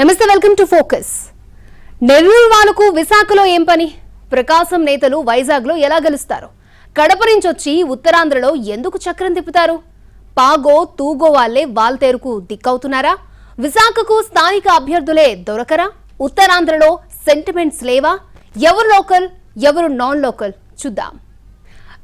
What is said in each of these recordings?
నమస్తే welcome to focus. Nellore వాళ్ళకు విశాఖలో ఏం పని? ప్రకాశం నేతలు వైజాగ్లో ఎలా గెలుస్తారు? కడప నుంచి వచ్చి ఉత్తరాంధ్రలో ఎందుకు చక్రం తిప్పుతారు? పాగో తూగో వాళ్ళే వాల్తేరుకు దిక్కవుతున్నారా? విశాఖకు స్థానిక అభ్యర్థులే దొరకరా? ఉత్తరాంధ్రలో సెంటిమెంట్స్ లేవా? ఎవరు లోకల్ ఎవరు నాన్ లోకల్? చూద్దాం.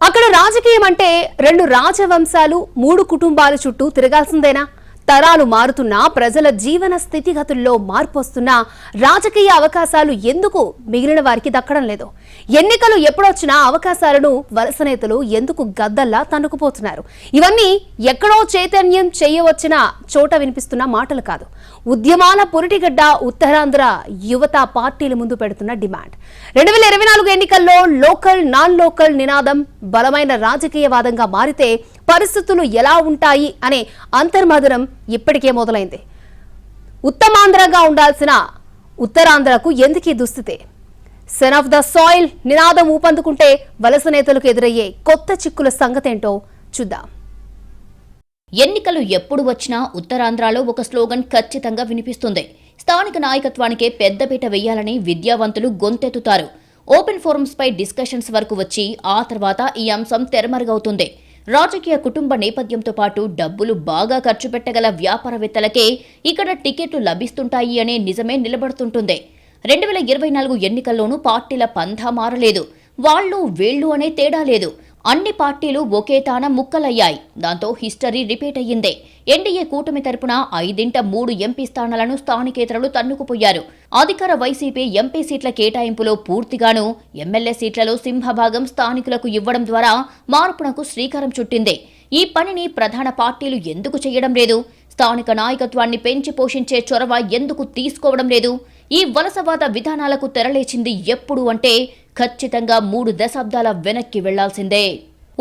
అక్కడ రాజకీయం అంటే రెండు రాజవంశాలు మూడు కుటుంబాల చుట్టూ తిరగాల్సిందేనా? తరాలు మారుతున్నా ప్రజల జీవన స్థితిగతుల్లో మార్పు వస్తున్నా రాజకీయ అవకాశాలు ఎందుకు మిగిలిన వారికి దక్కడం లేదు? ఎన్నికలు ఎప్పుడొచ్చినా అవకాశాలను వలస నేతలు ఎందుకు గద్దల్లా తన్నుకుపోతున్నారు? ఇవన్నీ ఎక్కడో చైతన్యం చేయవచ్చిన చోట వినిపిస్తున్న మాటలు కాదు. ఉద్యమాల పురిటిగడ్డ ఉత్తరాంధ్ర యువత పార్టీల ముందు పెడుతున్న డిమాండ్. రెండు వేల ఇరవై నాలుగు ఎన్నికల్లో లోకల్ నాన్ లోకల్ నినాదం బలమైన రాజకీయవాదంగా మారితే పరిస్థితులు ఎలా ఉంటాయి అనే అంతర్మధురం ఇప్పటికే మొదలైంది. ఉత్తమాంధ్రగా ఉండాల్సిన ఉత్తరాంధ్రకు ఎందుకీ దుస్థితే? సెన్ ఆఫ్ ద సాయిల్ నినాదం ఊపందుకుంటే వలస నేతలకు ఎదురయ్యే కొత్త చిక్కుల సంగతేంటో చూద్దాం. ఎన్నికలు ఎప్పుడు వచ్చినా ఉత్తరాంధ్రలో ఒక స్లోగన్ ఖచ్చితంగా వినిపిస్తుంది. స్థానిక నాయకత్వానికే పెద్దపీట వెయ్యాలని విద్యావంతులు గొంతెత్తుతారు. ఓపెన్ ఫోరమ్స్ పై డిస్కషన్స్ వరకు వచ్చి ఆ తర్వాత ఈ అంశం తెరమరుగవుతుంది. రాజకీయ కుటుంబ నేపథ్యంతో పాటు డబ్బులు బాగా ఖర్చు పెట్టగల వ్యాపారవేత్తలకే ఇక్కడ టికెట్లు లభిస్తుంటాయి అనే నిజమే నిలబడుతుంటుంది. రెండు వేల ఇరవై నాలుగు ఎన్నికల్లోనూ పార్టీల పంథా మారలేదు. వాళ్ళు వీళ్ళు అనే తేడా లేదు. అన్ని పార్టీలు ఒకే తాన ముక్కలయ్యాయి. దాంతో హిస్టరీ రిపీట్ అయ్యిందే. ఎన్డీఏ కూటమి తరపున ఐదింట మూడు ఎంపీ స్థానాలను స్థానికేతరులు తన్నుకుపోయారు. అధికార వైసీపీ ఎంపీ సీట్ల కేటాయింపులో పూర్తిగాను ఎమ్మెల్యే సీట్లలో సింహభాగం స్థానికులకు ఇవ్వడం ద్వారా మార్పునకు శ్రీకారం చుట్టిందే. ఈ పనిని ప్రధాన పార్టీలు ఎందుకు చేయడం లేదు? స్థానిక నాయకత్వాన్ని పెంచి పోషించే చొరవ ఎందుకు తీసుకోవడం లేదు? ఈ వలసవాద విధానాలకు తెరలేచింది ఎప్పుడు అంటే ఖచ్చితంగా మూడు దశాబ్దాల వెనక్కి వెళ్ళాల్సిందే.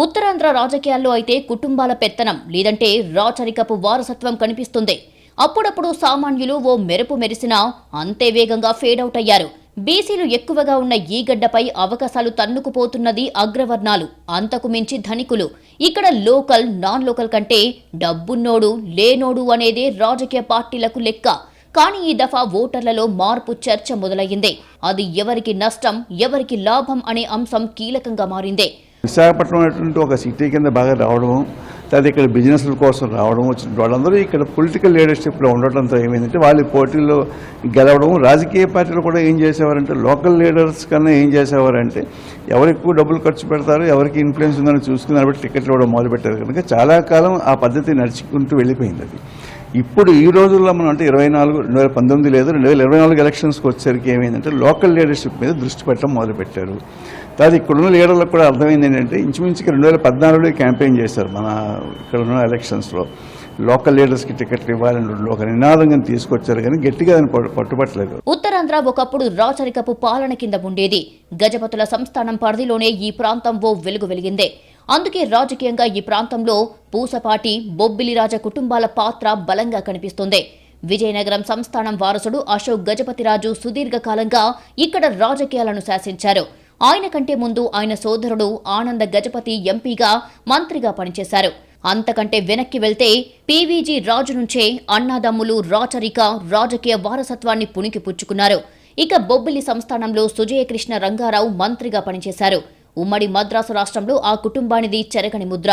ఉత్తరాంధ్ర రాజకీయాల్లో అయితే కుటుంబాల పెత్తనం లేదంటే రాచరికపు వారసత్వం కనిపిస్తుంది. అప్పుడప్పుడు సామాన్యులు ఓ మెరుపు మెరిసినా అంతే వేగంగా ఫేడౌట్ అయ్యారు. బీసీలు ఎక్కువగా ఉన్న ఈ గడ్డపై అవకాశాలు తన్నుకుపోతున్నది అగ్రవర్ణాలు అంతకు మించి ధనికులు. ఇక్కడ లోకల్ నాన్ లోకల్ కంటే డబ్బున్నోడు లేనోడు అనేదే రాజకీయ పార్టీలకు లెక్క. కానీ ఈ దఫా ఓటర్లలో మార్పు చర్చ మొదలయ్యింది. అది ఎవరికి నష్టం ఎవరికి లాభం అనే అంశం కీలకంగా మారిందే. విశాఖపట్నం అనేటువంటి ఒక సిటీ కింద బాగా రావడం తర్వాత ఇక్కడ బిజినెస్ల కోసం రావడం వచ్చిన వాళ్ళందరూ ఇక్కడ పొలిటికల్ లీడర్షిప్లో ఉండటంతో ఏమైందంటే వాళ్ళు పోటీల్లో గెలవడం రాజకీయ పార్టీలు కూడా ఏం చేసేవారంటే లోకల్ లీడర్స్ కన్నా ఏం చేసేవారంటే ఎవరు ఎక్కువ డబ్బులు ఖర్చు పెడతారు ఎవరికి ఇన్ఫ్లుయెన్స్ ఉందని చూసుకుని బట్టి టికెట్లు ఇవ్వడం మొదలుపెట్టారు. కనుక చాలా కాలం ఆ పద్ధతి నడుచుకుంటూ వెళ్ళిపోయింది అది. ఇప్పుడు ఈ రోజుల్లో మనం అంటే ఇరవై నాలుగు రెండు వేల పంతొమ్మిది లేదు రెండు వేల ఇరవై నాలుగు ఎలక్షన్స్కి వచ్చేసరికి ఏమైందంటే లోకల్ లీడర్షిప్ మీద దృష్టి పెట్టడం మొదలుపెట్టారు. తర్వాత ఇక్కడున్న లీడర్లకు కూడా అర్థమైంది ఏంటంటే ఇంచుమించుగా రెండు వేల పద్నాలుగులో క్యాంపెయిన్ చేశారు మన ఇక్కడ ఉన్న ఎలక్షన్స్లో లోకల్ లీడర్స్కి టికెట్లు ఇవ్వాలని ఒక నినాదంగా తీసుకొచ్చారు కానీ గట్టిగా పట్టుబట్టలేదు. ఉత్తరాంధ్ర ఒకప్పుడు రాచరికపు పాలన కింద ఉండేది. గజపతుల సంస్థానం పరిధిలోనే ఈ ప్రాంతం ఓ వెలుగు వెలిగిందే. అందుకే రాజకీయంగా ఈ ప్రాంతంలో పూసపాటి బొబ్బిలిరాజ కుటుంబాల పాత్ర బలంగా కనిపిస్తుంది. విజయనగరం సంస్థానం వారసుడు అశోక్ గజపతిరాజు సుదీర్ఘకాలంగా ఇక్కడ రాజకీయాలను శాసించారు. ఆయన కంటే ముందు ఆయన సోదరుడు ఆనంద గజపతి ఎంపీగా మంత్రిగా పనిచేశారు. అంతకంటే వెనక్కి వెళ్తే పీవీజీ రాజు నుంచే అన్నాదమ్ములు రాచరిక రాజకీయ వారసత్వాన్ని పుణికి పుచ్చుకున్నారు. ఇక బొబ్బిలి సంస్థానంలో సుజయకృష్ణ రంగారావు మంత్రిగా పనిచేశారు. ఉమ్మడి మద్రాసు రాష్ట్రంలో ఆ కుటుంబానిది చెరగని ముద్ర.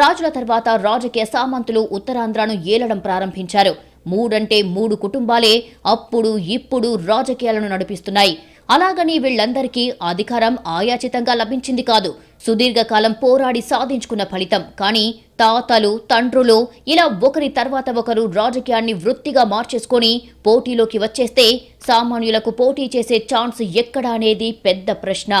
రాజుల తర్వాత రాజకీయ సామంతులు ఉత్తరాంధ్రను ఏలడం ప్రారంభించారు. మూడంటే మూడు కుటుంబాలే అప్పుడు ఇప్పుడు రాజకీయాలను నడిపిస్తున్నాయి. అలాగని వీళ్ళందరికీ అధికారం ఆయాచితంగా లభించింది కాదు. సుదీర్ఘకాలం పోరాడి సాధించుకున్న ఫలితం. కానీ తాతలు తండ్రులు ఇలా ఒకరి తర్వాత ఒకరు రాజకీయాన్ని వృత్తిగా మార్చేసుకొని పోటీలోకి వచ్చేస్తే సామాన్యులకు పోటీ చేసే ఛాన్స్ ఎక్కడా అనేది పెద్ద ప్రశ్న.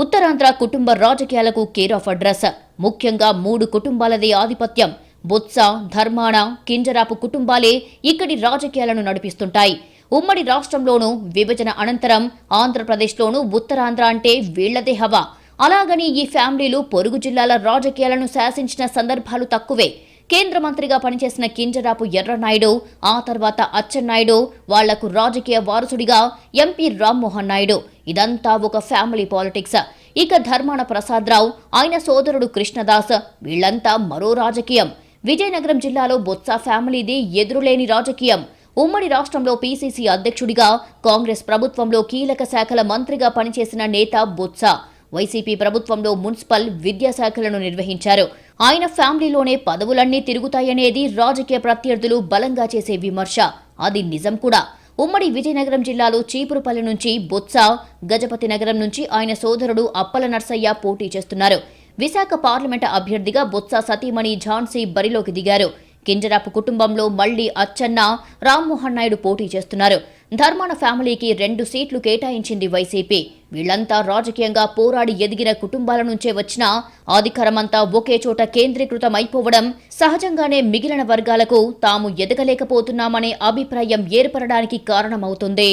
ఉత్తరాంధ్ర కుటుంబ రాజకీయాలకు కేర్ ఆఫ్ అడ్రస్. ముఖ్యంగా మూడు కుటుంబాలదే ఆధిపత్యం. బొత్స ధర్మాణ కింజరాపు కుటుంబాలే ఇక్కడి రాజకీయాలను నడిపిస్తుంటాయి. ఉమ్మడి రాష్ట్రంలోనూ విభజన అనంతరం ఆంధ్రప్రదేశ్లోనూ ఉత్తరాంధ్ర అంటే వీళ్ళదే హవా. అలాగని ఈ ఫ్యామిలీలు పొరుగు జిల్లాల రాజకీయాలను శాసించిన సందర్భాలు తక్కువే. కేంద్ర మంత్రిగా పనిచేసిన కింజరాపు ఎర్రనాయుడు ఆ తర్వాత అచ్చెన్నాయుడు వాళ్ళకు రాజకీయ వారసుడిగా ఎంపీ రామ్మోహన్ నాయుడు. ఇదంతా ఒక ఫ్యామిలీ పాలిటిక్స్. ఇక ధర్మాన ప్రసాదరావు ఆయన సోదరుడు కృష్ణదాస్ వీళ్ళంతా మరో రాజకీయం. విజయనగరం జిల్లాలో బొత్స ఫ్యామిలీది ఎదురులేని రాజకీయం. ఉమ్మడి రాష్ట్రంలో పీసీసీ అధ్యక్షుడిగా కాంగ్రెస్ ప్రభుత్వంలో కీలక శాఖల మంత్రిగా పనిచేసిన నేత బొత్స. వైసీపీ ప్రభుత్వంలో మున్సిపల్ విద్యాశాఖలను నిర్వహించారు. ఆయన ఫ్యామిలీలోనే పదవులన్నీ తిరుగుతాయనేది రాజకీయ ప్రత్యర్థులు బలంగా చేసే విమర్శ. అది నిజం కూడా. ఉమ్మడి విజయనగరం జిల్లాలో చీపురుపల్లి నుంచి బొత్స గజపతి నగరం నుంచి ఆయన సోదరుడు అప్పల నర్సయ్య పోటీ చేస్తున్నారు. విశాఖ పార్లమెంట్ అభ్యర్థిగా బొత్స సతీమణి ఝాన్సీ బరిలోకి దిగారు. కింజరాపు కుటుంబంలో మళ్ళీ అచ్చన్న రామ్మోహన్ నాయుడు పోటీ చేస్తున్నారు. ధర్మాన ఫ్యామిలీకి రెండు సీట్లు కేటాయించింది వైసీపీ. వీళ్ళంతా రాజకీయంగా పోరాడి ఎదిగిన కుటుంబాల నుంచే వచ్చిన అధికారమంతా ఒకే చోట కేంద్రీకృతం అయిపోవడం సహజంగానే మిగిలిన వర్గాలకు తాము ఎదగలేకపోతున్నామనే అభిప్రాయం ఏర్పడడానికి కారణమవుతుంది.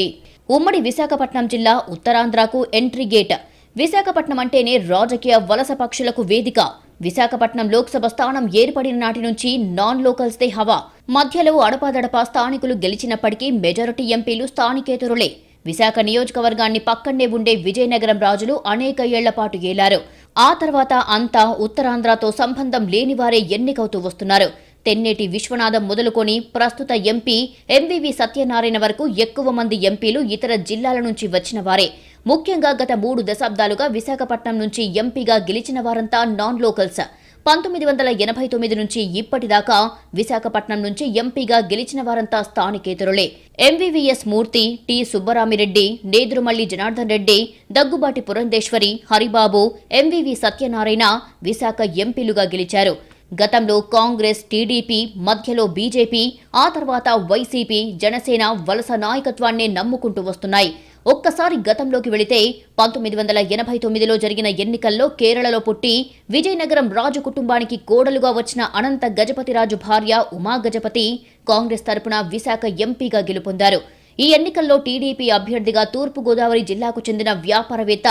ఉమ్మడి విశాఖపట్నం జిల్లా ఉత్తరాంధ్రకు ఎంట్రీ గేట్. విశాఖపట్నం అంటేనే రాజకీయ వలస పక్షులకు వేదిక. విశాఖపట్నం లోక్సభ స్థానం ఏర్పడిన నాటి నుంచి నాన్ లోకల్స్దే హవా. మధ్యలో అడపాదడపా స్థానికులు గెలిచినప్పటికీ మెజారిటీ ఎంపీలు స్థానికేతరులే. విశాఖ నియోజకవర్గాన్ని పక్కనే ఉండే విజయనగరం రాజులు అనేక ఏళ్ళపాటు ఏలారు. ఆ తర్వాత అంతా ఉత్తరాంధ్రతో సంబంధం లేనివారే ఎన్నికవుతూ వస్తున్నారు. తెన్నేటి విశ్వనాథం మొదలుకొని ప్రస్తుత ఎంపీ ఎంవివి సత్యనారాయణ వరకు ఎక్కువ మంది ఎంపీలు ఇతర జిల్లాల నుంచి వచ్చిన వారే. ముఖ్యంగా గత మూడు దశాబ్దాలుగా విశాఖపట్నం నుంచి ఎంపీగా గెలిచిన వారంతా నాన్ లోకల్స్ పంతొమ్మిది వందల ఎనభై తొమ్మిది నుంచి ఇప్పటిదాకా విశాఖపట్నం నుంచి ఎంపీగా గెలిచిన వారంతా స్థానికేతరులే. ఎంవీవీఎస్ మూర్తి టి సుబ్బరామిరెడ్డి నేదురుమల్లి జనార్దన్ రెడ్డి దగ్గుబాటి పురంధేశ్వరి హరిబాబు ఎంవీవీ సత్యనారాయణ విశాఖ ఎంపీలుగా గెలిచారు. గతంలో కాంగ్రెస్ టీడీపీ మధ్యలో బీజేపీ ఆ తర్వాత వైసీపీ జనసేన వలస నాయకత్వాన్నే నమ్ముకుంటూ వస్తున్నాయి. ఒక్కసారి గతంలోకి వెళితే పంతొమ్మిది వందల ఎనభై తొమ్మిదిలో జరిగిన ఎన్నికల్లో కేరళలో పుట్టి విజయనగరం రాజు కుటుంబానికి కోడలుగా వచ్చిన అనంత గజపతిరాజు భార్య ఉమా గజపతి కాంగ్రెస్ తరపున విశాఖ ఎంపీగా గెలుపొందారు. ఈ ఎన్నికల్లో టీడీపీ అభ్యర్థిగా తూర్పుగోదావరి జిల్లాకు చెందిన వ్యాపారవేత్త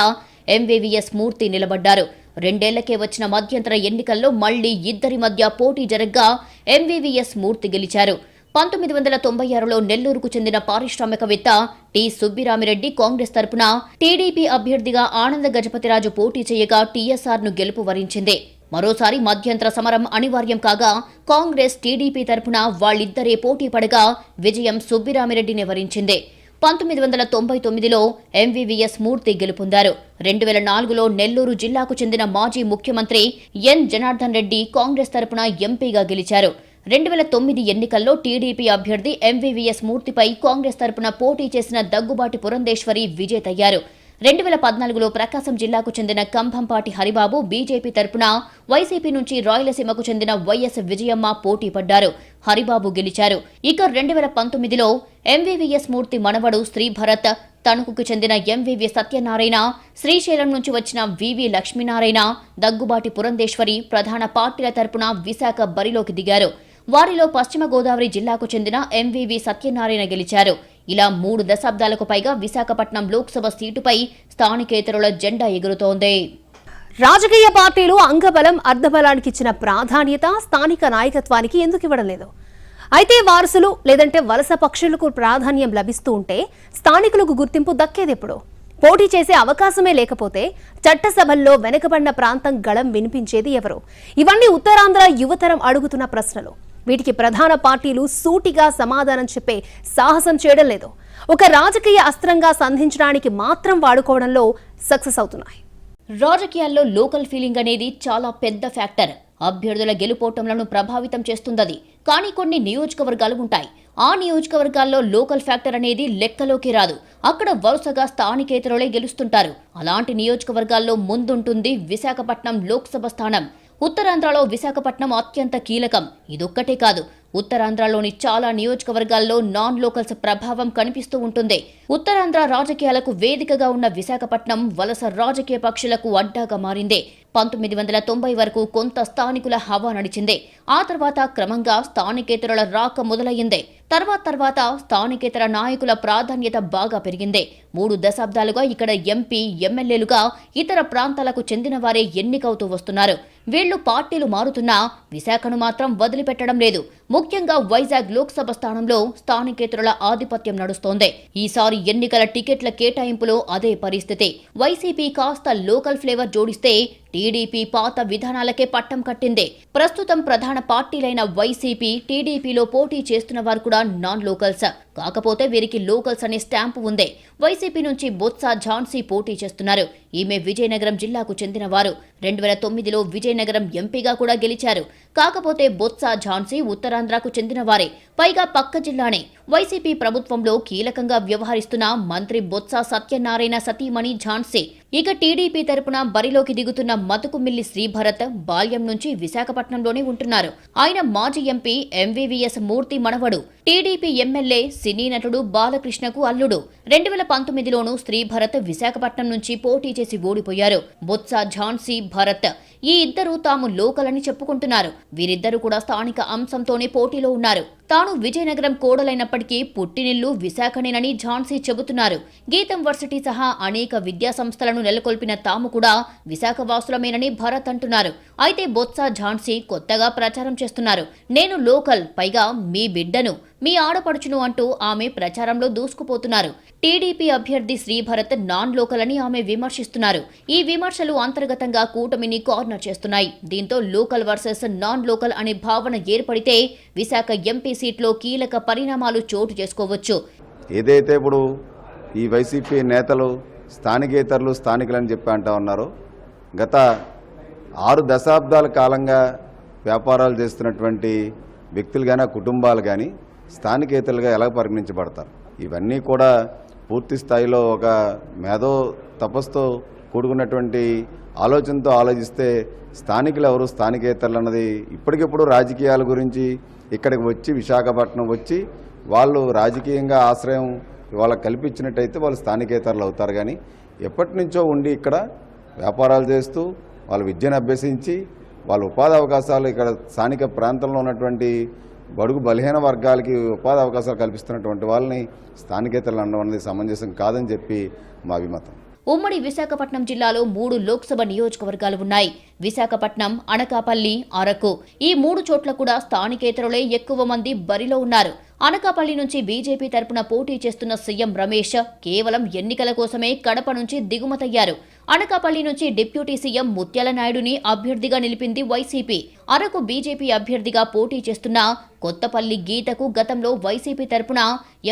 ఎంవీవీఎస్ మూర్తి నిలబడ్డారు. రెండేళ్ళకే వచ్చిన మధ్యంతర ఎన్నికల్లో మళ్ళీ ఇద్దరి మధ్య పోటీ జరగ్గా ఎంవీవీఎస్ మూర్తి గెలిచారు. పంతొమ్మిది వందల తొంభై ఆరులో నెల్లూరుకు చెందిన పారిశ్రామికవేత్త టి. సుబ్బిరామిరెడ్డి కాంగ్రెస్ తరపున టీడీపీ అభ్యర్థిగా ఆనంద గజపతిరాజు పోటీ చేయగా టీఎస్ఆర్ను గెలుపు వరించింది. మరోసారి మధ్యంతర సమరం అనివార్యం కాగా కాంగ్రెస్ టీడీపీ తరపున వాళ్ళిద్దరే పోటీ పడగా విజయం సుబ్బిరామిరెడ్డిని వరించింది. పంతొమ్మిది వందల తొంభై తొమ్మిదిలో ఎంవీవీఎస్ మూర్తి గెలుపొందారు. రెండు వేల నాలుగులో నెల్లూరు జిల్లాకు చెందిన మాజీ ముఖ్యమంత్రి ఎన్. జనార్దన్ రెడ్డి కాంగ్రెస్ తరపున ఎంపీగా గెలిచారు. రెండు వేల తొమ్మిది ఎన్నికల్లో టీడీపీ అభ్యర్థి ఎంవీవీఎస్ మూర్తిపై కాంగ్రెస్ తరపున పోటీ చేసిన దగ్గుబాటి పురంధేశ్వరి విజేతయ్యారు. రెండు వేల పద్నాలుగులో ప్రకాశం జిల్లాకు చెందిన కంభంపాటి హరిబాబు బీజేపీ తరపున వైసీపీ నుంచి రాయలసీమకు చెందిన వైఎస్ విజయమ్మ పోటీ పడ్డారు. హరిబాబు గెలిచారు. ఇక రెండు వేల పంతొమ్మిదిలో ఎంవీవీఎస్ మూర్తి మనవడు శ్రీభరత్ తణుకుకు చెందిన ఎంవీవీ సత్యనారాయణ శ్రీశైలం నుంచి వచ్చిన వివి లక్ష్మీనారాయణ దగ్గుబాటి పురంధేశ్వరి ప్రధాన పార్టీల తరపున విశాఖ బరిలోకి దిగారు. వారిలో పశ్చిమ గోదావరి జిల్లాకు చెందిన ఎంవివి సత్యనారాయణ గెలిచారు. ఇలా మూడు దశాబ్దాలకు పైగా విశాఖపట్నం లోక్సభ సీటుపై స్థానికేతరుల జెండా ఎగురుతోంది. రాజకీయ పార్టీలు అంగబలం అర్ధబలానికి ఇచ్చిన ప్రాధాన్యత స్థానిక నాయకత్వానికి ఎందుకు ఇవ్వడం లేదు? అయితే వారసులు లేదంటే వలస పక్షులకు ప్రాధాన్యం లభిస్తూ ఉంటే స్థానికులకు గుర్తింపు దక్కేదెప్పుడు? పోటీ చేసే అవకాశమే లేకపోతే చట్టసభల్లో వెనుకబడిన ప్రాంతం గళం వినిపించేది ఎవరు? ఇవన్నీ ఉత్తరాంధ్ర యువతరం అడుగుతున్న ప్రశ్నలు. వీటికి ప్రధాన పార్టీలు సూటిగా సమాధానం చెప్పే సాహసం చేయడం లేదు. ఒక రాజకీయ అస్త్రంగా సంధించడానికి మాత్రం వాడుకోవడంలో సక్సెస్ అవుతున్నాయి. రాజకీయాల్లో లోకల్ ఫీలింగ్ అనేది చాలా పెద్ద ఫ్యాక్టర్. అభ్యర్థుల గెలుపోటంలను ప్రభావితం చేస్తుందది. కానీ కొన్ని నియోజకవర్గాలు ఉంటాయి. ఆ నియోజకవర్గాల్లో లోకల్ ఫ్యాక్టర్ అనేది లెక్కలోకి రాదు. అక్కడ వరుసగా స్థానికేతరులే గెలుస్తుంటారు. అలాంటి నియోజకవర్గాల్లో ముందుంటుంది విశాఖపట్నం లోక్సభ స్థానం. ఉత్తరాంధ్రలో విశాఖపట్నం అత్యంత కీలకం. ఇదొక్కటే కాదు ఉత్తరాంధ్రలోని చాలా నియోజకవర్గాల్లో నాన్ లోకల్స్ ప్రభావం కనిపిస్తూ ఉంటుంది. ఉత్తరాంధ్ర రాజకీయాలకు వేదికగా ఉన్న విశాఖపట్నం వలస రాజకీయ పక్షులకు అడ్డాగా మారింది. పంతొమ్మిది వందల తొంభై వరకు కొంత స్థానికుల హవా నడిచింది. ఆ తర్వాత క్రమంగా స్థానికేతరుల రాక మొదలయ్యింది. తర్వాత తర్వాత స్థానికేతర నాయకుల ప్రాధాన్యత బాగా పెరిగింది. మూడు దశాబ్దాలుగా ఇక్కడ ఎంపీ ఎమ్మెల్యేలుగా ఇతర ప్రాంతాలకు చెందిన వారే ఎన్నికవుతూ వస్తున్నారు. వీళ్ళు పార్టీలు మారుతున్నా విశాఖను మాత్రం వదిలిపెట్టడం లేదు. ముఖ్యంగా వైజాగ్ లోక్సభ స్థానంలో స్థానికేతరుల ఆధిపత్యం నడుస్తోంది. ఈసారి ఎన్నికల టికెట్ల కేటాయింపులో అదే పరిస్థితి. వైసీపీ కాస్త లోకల్ ఫ్లేవర్ జోడిస్తే టీడీపీ పాత విధానాలకే పట్టం కట్టింది. ప్రస్తుతం ప్రధాన పార్టీలైన వైసీపీ టీడీపీలో పోటీ చేస్తున్న వారు కూడా నాన్ లోకల్స్ కాకపోతే వీరికి లోకల్స్ అనే స్టాంపు ఉంది. వైసీపీ నుంచి బొత్స ఝాన్సీ పోటీ చేస్తున్నారు. ఈమె విజయనగరం జిల్లాకు చెందినవారు. రెండు వేల తొమ్మిదిలో విజయనగరం ఎంపీగా కూడా గెలిచారు. కాకపోతే బొత్స ఝాన్సీ ఉత్తరాంధ్రకు చెందినవారే. పైగా పక్క జిల్లానే. వైసీపీ ప్రభుత్వంలో కీలకంగా వ్యవహరిస్తున్న మంత్రి బొత్స సత్యనారాయణ సతీమణి ఝాన్సీ. ఇక టీడీపీ తరపున బరిలోకి దిగుతున్న మతుకుమిల్లి శ్రీభరత్ బాల్యం నుంచి విశాఖపట్నంలోనే ఉంటున్నారు. ఆయన మాజీ ఎంపీ ఎంవీవీఎస్ మూర్తి మనవడు. టీడీపీ ఎమ్మెల్యే సినీ నటుడు బాలకృష్ణకు అల్లుడు. రెండు వేల పంతొమ్మిదిలోనూ శ్రీభరత్ విశాఖపట్నం నుంచి పోటీ చేసి ఓడిపోయారు. బొత్స ఝాన్సీ భరత్ ఈ ఇద్దరు తాము లోకల్ అని చెప్పుకుంటున్నారు. వీరిద్దరూ కూడా స్థానిక అంశంతోనే పోటీలో ఉన్నారు. తాను విజయనగరం కోడలైనప్పటికీ పుట్టినిల్లు విశాఖనేనని ఝాన్సీ చెబుతున్నారు. గీతం వర్సిటీ సహా అనేక విద్యా సంస్థలను నెలకొల్పిన తాము కూడా విశాఖ వాసులమేనని భరత్ అంటున్నారు. అయితే బొత్స ఝాన్సీ కొత్తగా ప్రచారం చేస్తున్నారు. నేను లోకల్ పైగా మీ బిడ్డను మీ ఆడపడుచును అంటూ ఆమె ప్రచారంలో దూసుకుపోతున్నారు. టీడీపీ అభ్యర్థి శ్రీభరత్ నాన్ లోకల్ అని ఆమె విమర్శిస్తున్నారు. ఈ విమర్శలు అంతర్గతంగా కూటమిని కార్నర్ చేస్తున్నాయి. దీంతో లోకల్ వర్సెస్ నాన్ లోకల్ అనే భావన ఏర్పడితే విశాఖ ఎంపీ సీట్లో కీలక పరిణామాలు చోటు చేసుకోవచ్చు. ఏదైతే ఇప్పుడు ఈ వైసీపీ నేతలు స్థానికేతరులు స్థానికులని చెప్పి అంటా ఉన్నారో గత ఆరు దశాబ్దాల కాలంగా వ్యాపారాలు చేస్తున్నటువంటి వ్యక్తులు కానీ కుటుంబాలు కానీ స్థానికేతలుగా ఎలా పరిగణించబడతారు? ఇవన్నీ కూడా పూర్తి స్థాయిలో ఒక మేధో తపస్తో కూడుకున్నటువంటి ఆలోచనతో ఆలోచిస్తే స్థానికులు ఎవరు స్థానికేతరులు అన్నది ఇప్పటికిప్పుడు రాజకీయాల గురించి ఇక్కడికి వచ్చి విశాఖపట్నం వచ్చి వాళ్ళు రాజకీయంగా ఆశ్రయం వాళ్ళకి కల్పించినట్టయితే వాళ్ళు స్థానికేతరులు అవుతారు. కానీ ఎప్పటి నుంచో ఉండి ఇక్కడ వ్యాపారాలు చేస్తూ వాళ్ళు విద్యను అభ్యసించి వాళ్ళ ఉపాధి అవకాశాలు ఇక్కడ స్థానిక ప్రాంతంలో ఉన్నటువంటి బడుగు బలహీన వర్గాలకి ఉపాధి అవకాశాలు కల్పిస్తున్నటువంటి వాళ్ళని స్థానికేతరులు అనడం అనేది సమంజసం కాదని చెప్పి మా అభిమతం. ఉమ్మడి విశాఖపట్నం జిల్లాలో మూడు లోక్సభ నియోజకవర్గాలు ఉన్నాయి. విశాఖపట్నం అనకాపల్లి అరకు. ఈ మూడు చోట్ల కూడా స్థానికేతరులే ఎక్కువ మంది బరిలో ఉన్నారు. అనకాపల్లి నుంచి బీజేపీ తరపున పోటీ చేస్తున్న సీఎం రమేష్ కేవలం ఎన్నికల కోసమే కడప నుంచి దిగుమతయ్యారు. అనకాపల్లి నుంచి డిప్యూటీ సీఎం ముత్యాల నాయుడుని అభ్యర్థిగా నిలిపింది వైసీపీ. అరకు బీజేపీ అభ్యర్థిగా పోటీ చేస్తున్న కొత్తపల్లి గీతకు గతంలో వైసీపీ తరపున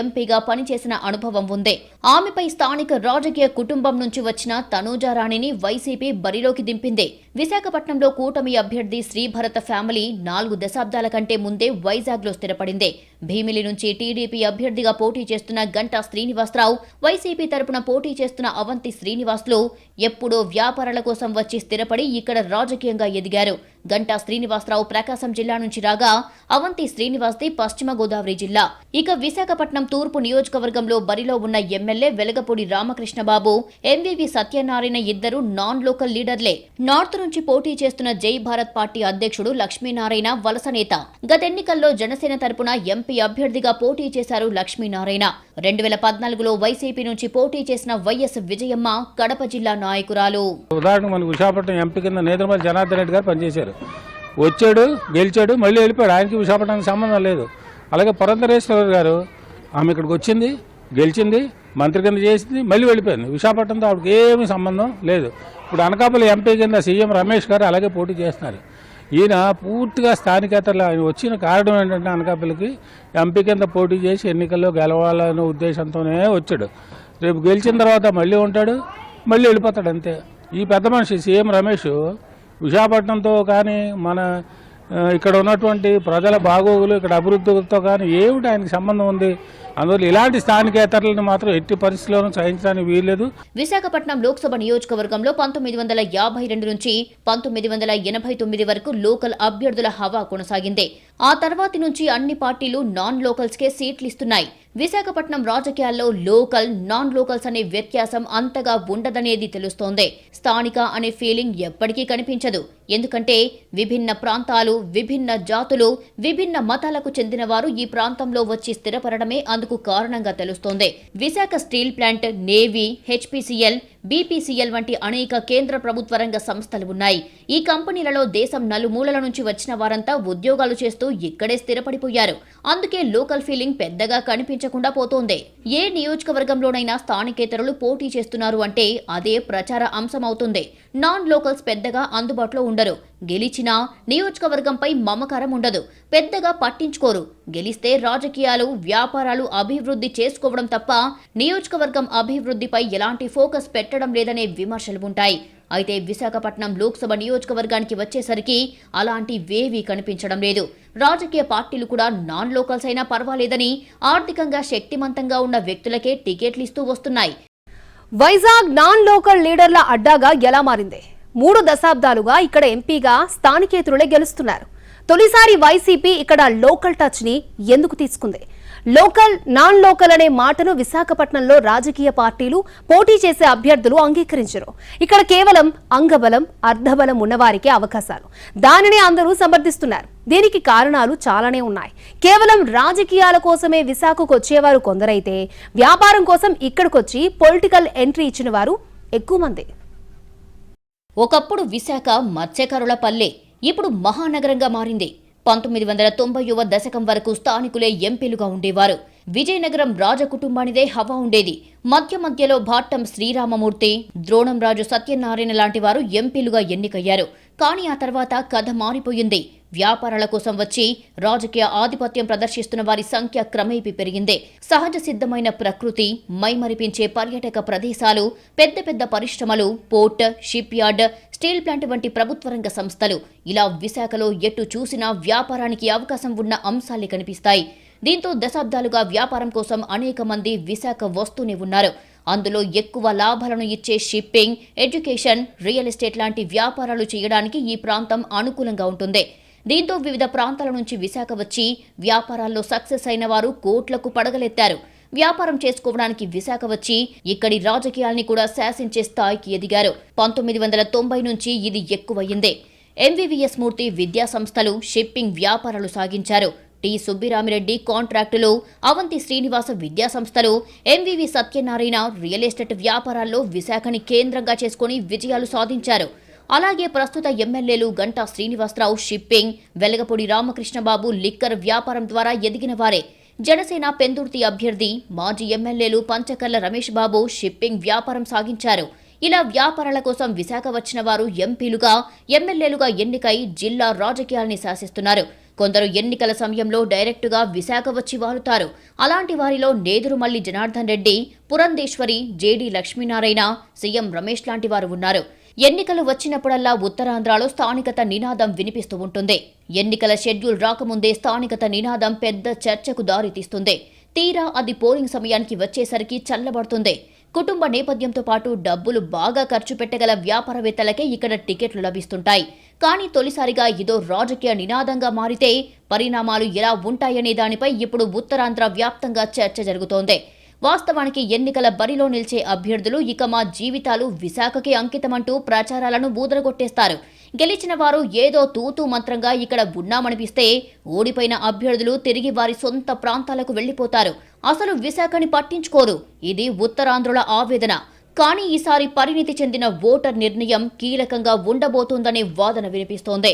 ఎంపీగా పనిచేసిన అనుభవం ఉంది. ఆమెపై స్థానిక రాజకీయ కుటుంబం నుంచి వచ్చిన తనూజారాణిని వైసీపీ బరిలోకి దింపింది. విశాఖపట్నంలో కూటమి అభ్యర్థి శ్రీభరత ఫ్యామిలీ నాలుగు దశాబ్దాల కంటే ముందే వైజాగ్లో స్థిరపడింది. భీమిలి నుంచి టీడీపీ అభ్యర్థిగా పోటీ చేస్తున్న గంటా శ్రీనివాసరావు వైసీపీ తరపున పోటీ చేస్తున్న అవంతి శ్రీనివాసులు ఎప్పుడో వ్యాపారాల కోసం వచ్చి స్థిరపడి ఇక్కడ రాజకీయంగా ఎదిగారు. గంటా శ్రీనివాసరావు ప్రకాశం జిల్లా నుంచి రాగా అవంతి శ్రీనివాస్ది పశ్చిమ గోదావరి జిల్లా. ఇక విశాఖపట్నం తూర్పు నియోజకవర్గంలో బరిలో ఉన్న ఎమ్మెల్యే వెలగపూడి రామకృష్ణబాబు ఎంవివి సత్యనారాయణ ఇద్దరు నాన్ లోకల్ లీడర్లే. నార్త్ నుంచి పోటీ చేస్తున్న జై భారత్ పార్టీ అధ్యక్షుడు లక్ష్మీనారాయణ వలస నేత. గతెన్నికల్లో జనసేన తరపున ఎంపీ అభ్యర్థిగా పోటీ చేశారు లక్ష్మీనారాయణ. రెండు వేల పద్నాలుగులో వైసీపీ నుంచి పోటీ చేసిన వైఎస్ విజయమ్మ కడప జిల్లా నాయకురాలు. ఉదాహరణ మనకు విశాఖపట్నం ఎంపీ కింద నేత్రమల్లి జనార్దన్ రెడ్డి గారు పనిచేశారు. వచ్చాడు. గెలిచాడు మళ్ళీ వెళ్ళిపోయాడు. ఆయనకి విశాఖపట్నానికి సంబంధం లేదు. అలాగే పురంధరేశ్వర గారు ఆమె ఇక్కడికి వచ్చింది గెలిచింది మంత్రి కింద చేసింది మళ్ళీ వెళ్ళిపోయింది. విశాఖపట్నంతో ఆవిడకి ఏమీ సంబంధం లేదు. ఇప్పుడు అనకాపల్లి ఎంపీ కింద సీఎం రమేష్ గారు అలాగే పోటీ చేస్తున్నారు. ఈయన పూర్తిగా స్థానికేతలు ఆయన వచ్చిన కారణం ఏంటంటే అనకాపల్లికి ఎంపీ కింద పోటీ చేసి ఎన్నికల్లో గెలవాలనే ఉద్దేశంతోనే వచ్చాడు. రేపు గెలిచిన తర్వాత మళ్ళీ ఉంటాడు మళ్ళీ వెళ్ళిపోతాడు అంతే. ఈ పెద్ద మనిషి సీఎం రమేష్ విశాఖపట్నంతో కానీ మన ఇక్కడ ఉన్నటువంటి ప్రజల బాగోగులు ఇక్కడ అభివృద్ధితో కానీ ఏమిటి ఆయనకి సంబంధం ఉంది? అందువల్ల ఇలాంటి స్థానికేతరులను మాత్రం ఎట్టి పరిస్థితుల్లోనూ సహించడానికి వీల్లేదు. విశాఖపట్నం లోక్సభ నియోజకవర్గంలో పంతొమ్మిది వందల యాభై రెండు నుంచి పంతొమ్మిది వందల ఎనభై తొమ్మిది వరకు లోకల్ అభ్యర్థుల హవా కొనసాగింది. ఆ తర్వాతి నుంచి అన్ని పార్టీలు నాన్ లోకల్స్కే సీట్లు ఇస్తున్నాయి విశాఖపట్నం రాజకీయాల్లో లోకల్ నాన్ లోకల్స్ అనే వ్యత్యాసం అంతగా ఉండదనేది తెలుస్తోంది. స్థానిక అనే ఫీలింగ్ ఎప్పటికీ కనిపించదు. ఎందుకంటే విభిన్న ప్రాంతాలు విభిన్న జాతులు విభిన్న మతాలకు చెందిన వారు ఈ ప్రాంతంలో వచ్చి స్థిరపడమే అందుకు కారణంగా తెలుస్తోంది. Visakha steel plant navy HPCL BPCL వంటి అనేక కేంద్ర ప్రభుత్వ రంగ సంస్థలు ఉన్నాయి. ఈ కంపెనీలలో దేశం నలుమూలల నుంచి వచ్చిన వారంతా ఉద్యోగాలు చేస్తూ ఇక్కడే స్థిరపడిపోయారు. అందుకే లోకల్ ఫీలింగ్ పెద్దగా కనిపించకుండా పోతోంది. ఏ నియోజకవర్గంలోనైనా స్థానికేతరులు పోటీ చేస్తున్నారు అంటే అదే ప్రచార అంశమవుతుంది. నాన్ లోకల్స్ పెద్దగా అందుబాటులో ఉండరు. గెలిచినా నియోజకవర్గంపై మమకారం ఉండదు. పెద్దగా పట్టించుకోరు. గెలిస్తే రాజకీయాలు వ్యాపారాలు అభివృద్ధి చేసుకోవడం తప్ప నియోజకవర్గం అభివృద్ధిపై ఎలాంటి ఫోకస్ పెట్టడం లేదనే విమర్శలు ఉంటాయి. అయితే విశాఖపట్నం లోక్సభ నియోజకవర్గానికి వచ్చేసరికి అలాంటి వేవీ కనిపించడం లేదు. రాజకీయ పార్టీలు కూడా నాన్ లోకల్స్ అయినా పర్వాలేదని ఆర్థికంగా శక్తిమంతంగా ఉన్న వ్యక్తులకే టికెట్లు ఇస్తూ వస్తున్నాయి. వైజాగ్ నాన్ లోకల్ లీడర్ల అడ్డాగా ఎలా మారింది? మూడు దశాబ్దాలుగా ఇక్కడ ఎంపీగా స్థానికేతరులే గెలుస్తున్నారు. తొలిసారి వైసీపీ ఇక్కడ లోకల్ టచ్ని ఎందుకు తీసుకుంది? లోకల్ నాన్ లోకల్ అనే మాటను విశాఖపట్నంలో రాజకీయ పార్టీలు పోటీ చేసే అభ్యర్థులు అంగీకరించరు. ఇక్కడ కేవలం అంగబలం అర్ధబలం ఉన్నవారికే అవకాశాలు. దానిని అందరూ సమర్థిస్తున్నారు. దీనికి కారణాలు చాలానే ఉన్నాయి. కేవలం రాజకీయాల కోసమే విశాఖకు వచ్చేవారు కొందరైతే వ్యాపారం కోసం ఇక్కడికొచ్చి పొలిటికల్ ఎంట్రీ ఇచ్చిన వారు ఎక్కువ మంది. ఒకప్పుడు విశాఖ మత్స్యకారుల పల్లె ఇప్పుడు మహానగరంగా మారింది. పంతొమ్మిది వందల తొంభైవ దశకం వరకు స్థానికులే ఎంపీలుగా ఉండేవారు. విజయనగరం రాజకుటుంబానిదే హవా ఉండేది. మధ్య మధ్యలో భాట్టం శ్రీరామమూర్తి ద్రోణంరాజు సత్యనారాయణ లాంటి వారు ఎంపీలుగా ఎన్నికయ్యారు. కానీ ఆ తర్వాత కథ మారిపోయింది. వ్యాపారాల కోసం వచ్చి రాజకీయ ఆధిపత్యం ప్రదర్శిస్తున్న వారి సంఖ్య క్రమేపీ పెరిగింది. సహజ సిద్ధమైన ప్రకృతి మైమరిపించే పర్యాటక ప్రదేశాలు పెద్ద పెద్ద పరిశ్రమలు port shipyard steel plant వంటి ప్రభుత్వ రంగ సంస్థలు. ఇలా విశాఖలో ఎటు చూసినా వ్యాపారానికి అవకాశం ఉన్న అంశాలే కనిపిస్తాయి. దీంతో దశాబ్దాలుగా వ్యాపారం కోసం అనేక మంది విశాఖ వస్తూనే ఉన్నారు. అందులో ఎక్కువ లాభాలను ఇచ్చే షిప్పింగ్ ఎడ్యుకేషన్ రియల్ ఎస్టేట్ లాంటి వ్యాపారాలు చేయడానికి ఈ ప్రాంతం అనుకూలంగా ఉంటుంది. దీంతో వివిధ ప్రాంతాల నుంచి విశాఖ వచ్చి వ్యాపారాల్లో సక్సెస్ అయిన వారు కోట్లకు పడగలెత్తారు. వ్యాపారం చేసుకోవడానికి విశాఖ వచ్చి ఇక్కడి రాజకీయాల్ని కూడా శాసించే స్థాయికి ఎదిగారు. పంతొమ్మిది వందల తొంభై నుంచి ఇది ఎక్కువయ్యింది. ఎంవీవీఎస్ మూర్తి విద్యా సంస్థలు షిప్పింగ్ వ్యాపారాలు సాగించారు. టి. సుబ్బిరామిరెడ్డి కాంట్రాక్టులు అవంతి శ్రీనివాస విద్యా సంస్థలు ఎంవివి సత్యనారాయణ రియల్ ఎస్టేట్ వ్యాపారాల్లో విశాఖని కేంద్రంగా చేసుకుని విజయాలు సాధించారు. అలాగే ప్రస్తుత ఎమ్మెల్యేలు గంటా శ్రీనివాసరావు షిప్పింగ్ వెలగపూడి రామకృష్ణబాబు లిక్కర్ వ్యాపారం ద్వారా ఎదిగిన వారే. జనసేన పెందుర్తి అభ్యర్థి మాజీ ఎమ్మెల్యేలు పంచకర్ల రమేష్ బాబు షిప్పింగ్ వ్యాపారం సాగించారు. ఇలా వ్యాపారాల కోసం విశాఖ వచ్చిన వారు ఎంపీలుగా ఎమ్మెల్యేలుగా ఎన్నికై జిల్లా రాజకీయాల్ని శాసిస్తున్నారు. కొందరు ఎన్నికల సమయంలో డైరెక్టుగా విశాఖ వచ్చి వాలుతారు. అలాంటి వారిలో నేదురుమల్లి జనార్దన్ రెడ్డి పురంధేశ్వరి జేడి లక్ష్మీనారాయణ సీఎం రమేష్ లాంటి వారు ఉన్నారు. ఎన్నికలు వచ్చినప్పుడల్లా ఉత్తరాంధ్రలో స్థానికత నినాదం వినిపిస్తూ ఉంటుంది. ఎన్నికల షెడ్యూల్ రాకముందే స్థానికత నినాదం పెద్ద చర్చకు దారితీస్తుంది తీరా అది పోలింగ్ సమయానికి వచ్చేసరికి చల్లబడుతుంది. కుటుంబ నేపథ్యంతో పాటు డబ్బులు బాగా ఖర్చు పెట్టగల వ్యాపారవేత్తలకే ఇక్కడ టికెట్లు లభిస్తుంటాయి. కానీ తొలిసారిగా ఇదో రాజకీయ నినాదంగా మారితే పరిణామాలు ఎలా ఉంటాయనే దానిపై ఇప్పుడు ఉత్తరాంధ్ర వ్యాప్తంగా చర్చ జరుగుతోంది. వాస్తవానికి ఎన్నికల బరిలో నిలిచే అభ్యర్థులు ఇక మా జీవితాలు విశాఖకి అంకితమంటూ ప్రచారాలను బూదరగొట్టేస్తారు గెలిచిన వారు ఏదో తూతూ మంత్రంగా ఇక్కడ ఉన్నామనిపిస్తే ఓడిపోయిన అభ్యర్థులు తిరిగి వారి సొంత ప్రాంతాలకు వెళ్ళిపోతారు అసలు విశాఖని పట్టించుకోరు. ఇది ఉత్తరాంధ్రుల ఆవేదన. కానీ ఈసారి పరిణితి చెందిన ఓటర్ నిర్ణయం కీలకంగా ఉండబోతోందనే వాదన వినిపిస్తోంది.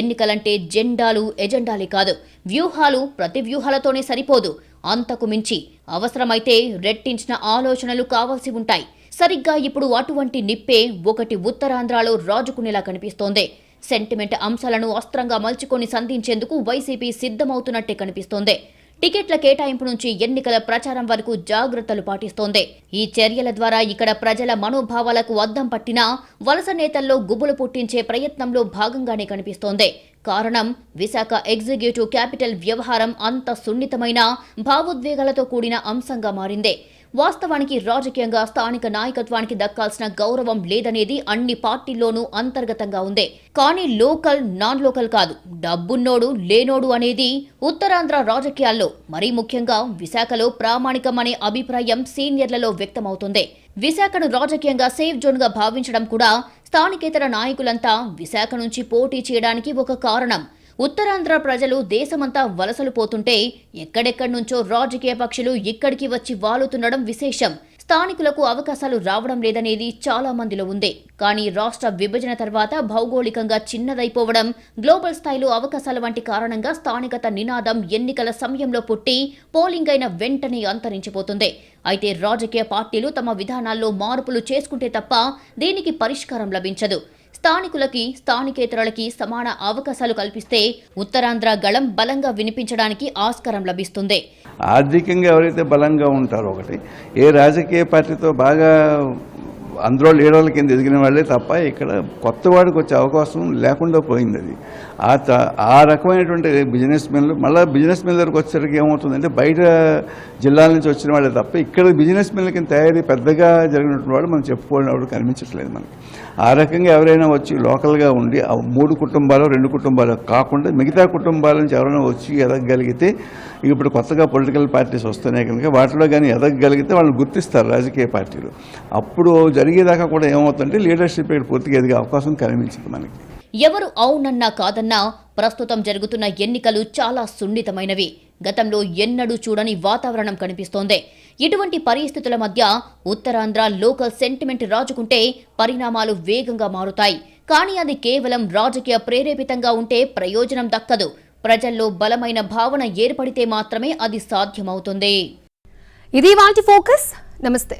ఎన్నికలంటే జెండాలు ఎజెండాలే కాదు వ్యూహాలు ప్రతి వ్యూహాలతోనే సరిపోదు. అంతకు మించి అవసరమైతే రెట్టించిన ఆలోచనలు కావాల్సి ఉంటాయి. సరిగ్గా ఇప్పుడు అటువంటి నిప్పే ఒకటి ఉత్తరాంధ్రలో రాజుకునేలా కనిపిస్తోంది. సెంటిమెంట్ అంశాలను అస్త్రంగా మలుచుకొని సంధించేందుకు వైసీపీ సిద్ధమవుతున్నట్టే కనిపిస్తోంది. టికెట్ల కేటాయింపు నుంచి ఎన్నికల ప్రచారం వరకు జాగ్రత్తలు పాటిస్తోంది. ఈ చర్యల ద్వారా ఇక్కడ ప్రజల మనోభావాలకు అద్దం పట్టినా వలస నేతల్లో గుబులు పుట్టించే ప్రయత్నంలో భాగంగానే కనిపిస్తోంది. కారణం విశాఖ ఎగ్జిక్యూటివ్ క్యాపిటల్ వ్యవహారం అంత సున్నితమైన భావోద్వేగాలతో కూడిన అంశంగా మారింది. వాస్తవానికి రాజకీయంగా స్థానిక నాయకత్వానికి దక్కాల్సిన గౌరవం లేదనేది అన్ని పార్టీల్లోనూ అంతర్గతంగా ఉంది. కానీ లోకల్ నాన్ లోకల్ కాదు. డబ్బున్నోడు లేనోడు అనేది ఉత్తరాంధ్ర రాజకీయాల్లో మరీ ముఖ్యంగా విశాఖలో ప్రామాణికం అనే అభిప్రాయం సీనియర్లలో వ్యక్తమవుతుంది. విశాఖను రాజకీయంగా సేఫ్ జోన్గా భావించడం కూడా స్థానికేతర నాయకులంతా విశాఖ నుంచి పోటీ చేయడానికి ఒక కారణం. ఉత్తరాంధ్ర ప్రజలు దేశమంతా వలసలు పోతుంటే ఎక్కడెక్కడి నుంచో రాజకీయ పక్షులు ఇక్కడికి వచ్చి వాలుతుండడం విశేషం. స్థానికులకు అవకాశాలు రావడం లేదనేది చాలా మందిలో ఉంది. కానీ రాష్ట్ర విభజన తర్వాత భౌగోళికంగా చిన్నదైపోవడం గ్లోబల్ స్థాయిలో అవకాశాల వంటి కారణంగా స్థానికత నినాదం ఎన్నికల సమయంలో పుట్టి పోలింగ్ అయిన వెంటనే అంతరించిపోతుంది. అయితే రాజకీయ పార్టీలు తమ విధానాల్లో మార్పులు చేసుకుంటే తప్ప దీనికి పరిష్కారం లభించదు. స్థానికులకి స్థానికేతరులకి సమాన అవకాశాలు కల్పిస్తే ఉత్తరాంధ్ర గళం బలంగా వినిపించడానికి ఆస్కారం లభిస్తుంది. ఆర్థికంగా ఎవరైతే బలంగా ఉంటారో ఒకటి ఏ రాజకీయ పార్టీతో బాగా అందులో లీడర్ల కింద ఎదిగిన వాళ్ళే తప్ప ఇక్కడ కొత్త వాడికి వచ్చే అవకాశం లేకుండా పోయింది అది. ఆ త- ఆ రకమైనటువంటి బిజినెస్ మెన్లు మళ్ళీ బిజినెస్ మెన్ దగ్గరకు వచ్చేసరికి ఏమవుతుందంటే బయట జిల్లాల నుంచి వచ్చిన వాళ్ళే తప్ప ఇక్కడ బిజినెస్ మెన్ల కింద తయారీ పెద్దగా జరిగినటువంటి వాడు మనం చెప్పుకోవడం కనిపించట్లేదు మనకి. ఆ రకంగా ఎవరైనా వచ్చి లోకల్గా ఉండి ఆ మూడు కుటుంబాలు రెండు కుటుంబాలు కాకుండా మిగతా కుటుంబాల నుంచి ఎవరైనా వచ్చి ఎదగగలిగితే ఇప్పుడు కొత్తగా పొలిటికల్ పార్టీస్ వస్తున్నాయి కనుక వాటిలో కానీ ఎదగగలిగితే వాళ్ళు గుర్తిస్తారు రాజకీయ పార్టీలు. అప్పుడు జరిగేదాకా కూడా ఏమవుతుందంటే లీడర్షిప్ ఇక్కడ పూర్తిగా ఎదిగే అవకాశం కనిపించింది మనకి. ఎవరు అవునన్నా కాదన్నా ప్రస్తుతం జరుగుతున్న ఎన్నికలు చాలా సున్నితమైనవి. గతంలో ఎన్నడూ చూడని వాతావరణం కనిపిస్తోంది. ఇటువంటి పరిస్థితుల మధ్య ఉత్తరాంధ్ర లోకల్ సెంటిమెంట్ రాజుకుంటే పరిణామాలు వేగంగా మారుతాయి. కానీ అది కేవలం రాజకీయ ప్రేరేపితంగా ఉంటే ప్రయోజనం దక్కదు. ప్రజల్లో బలమైన భావన ఏర్పడితే మాత్రమే అది సాధ్యమవుతుంది. ఇది వాటి ఫోకస్. నమస్తే.